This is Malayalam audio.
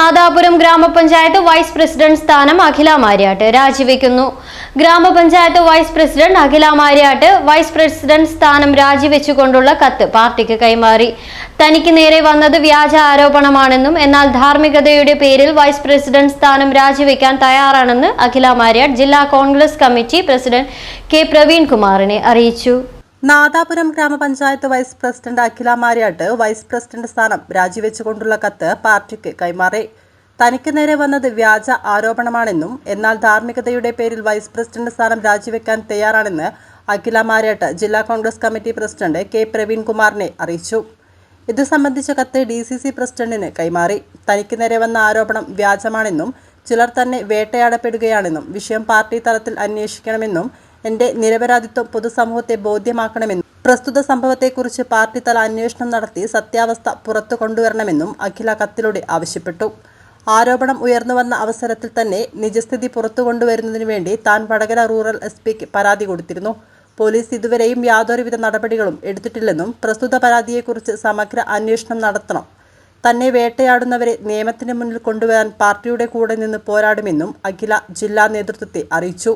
നാദാപുരം ഗ്രാമപഞ്ചായത്ത് വൈസ് പ്രസിഡന്റ് സ്ഥാനം അഖില മാര്യാട്ട് രാജിവെക്കുന്നു. ഗ്രാമപഞ്ചായത്ത് vice president Akhila Mariyatt vice president സ്ഥാനം രാജിവെച്ചുകൊണ്ടുള്ള കത്ത് പാർട്ടിക്ക് കൈമാറി. തനിക്ക് നേരെ വന്നത് വ്യാജ ആരോപണമാണെന്നും എന്നാൽ ധാർമ്മികതയുടെ പേരിൽ വൈസ് പ്രസിഡന്റ് സ്ഥാനം രാജിവെക്കാൻ തയ്യാറാണെന്ന് അഖില മാര്യാട്ട് ജില്ലാ കോൺഗ്രസ് കമ്മിറ്റി പ്രസിഡന്റ് കെ പ്രവീൺകുമാറിനെ അറിയിച്ചു. നാദാപുരം ഗ്രാമപഞ്ചായത്ത് vice president Akhila Mariyatt vice president സ്ഥാനം രാജിവെച്ചുകൊണ്ടുള്ള കത്ത് പാർട്ടിക്ക് കൈമാറി. തനിക്ക് നേരെ വന്നത് വ്യാജ ആരോപണമാണെന്നും എന്നാൽ ധാർമ്മികതയുടെ പേരിൽ വൈസ് പ്രസിഡന്റ് സ്ഥാനം രാജിവെക്കാൻ തയ്യാറാണെന്ന് അഖില മാര്യാട്ട് ജില്ലാ കോൺഗ്രസ് കമ്മിറ്റി പ്രസിഡന്റ് കെ പ്രവീൺകുമാറിനെ അറിയിച്ചു. ഇത് സംബന്ധിച്ച കത്ത് ഡി സി സി പ്രസിഡന്റിന് കൈമാറി. തനിക്ക് നേരെ വന്ന ആരോപണം വ്യാജമാണെന്നും ചിലർ തന്നെ വേട്ടയാടപ്പെടുകയാണെന്നും വിഷയം പാർട്ടി തലത്തിൽ അന്വേഷിക്കണമെന്നും എന്റെ നിരപരാധിത്വം പൊതുസമൂഹത്തെ ബോധ്യമാക്കണമെന്നും പ്രസ്തുത സംഭവത്തെക്കുറിച്ച് പാർട്ടി തല അന്വേഷണം നടത്തി സത്യാവസ്ഥ പുറത്തു കൊണ്ടുവരണമെന്നും അഖില കത്തിലൂടെ ആവശ്യപ്പെട്ടു. ആരോപണം ഉയർന്നുവന്ന അവസരത്തിൽ തന്നെ നിജസ്ഥിതി പുറത്തു കൊണ്ടുവരുന്നതിനു വേണ്ടി താൻ വടകര റൂറൽ എസ് പിക്ക് പരാതി കൊടുത്തിരുന്നു. പോലീസ് ഇതുവരെയും യാതൊരുവിധ നടപടികളും എടുത്തിട്ടില്ലെന്നും പ്രസ്തുത പരാതിയെക്കുറിച്ച് സമഗ്ര അന്വേഷണം നടത്തണം. തന്നെ വേട്ടയാടുന്നവരെ നിയമത്തിന് മുന്നിൽ കൊണ്ടുവരാൻ പാർട്ടിയുടെ കൂടെ നിന്ന് പോരാടുമെന്നും അഖില ജില്ലാ നേതൃത്വത്തെ അറിയിച്ചു.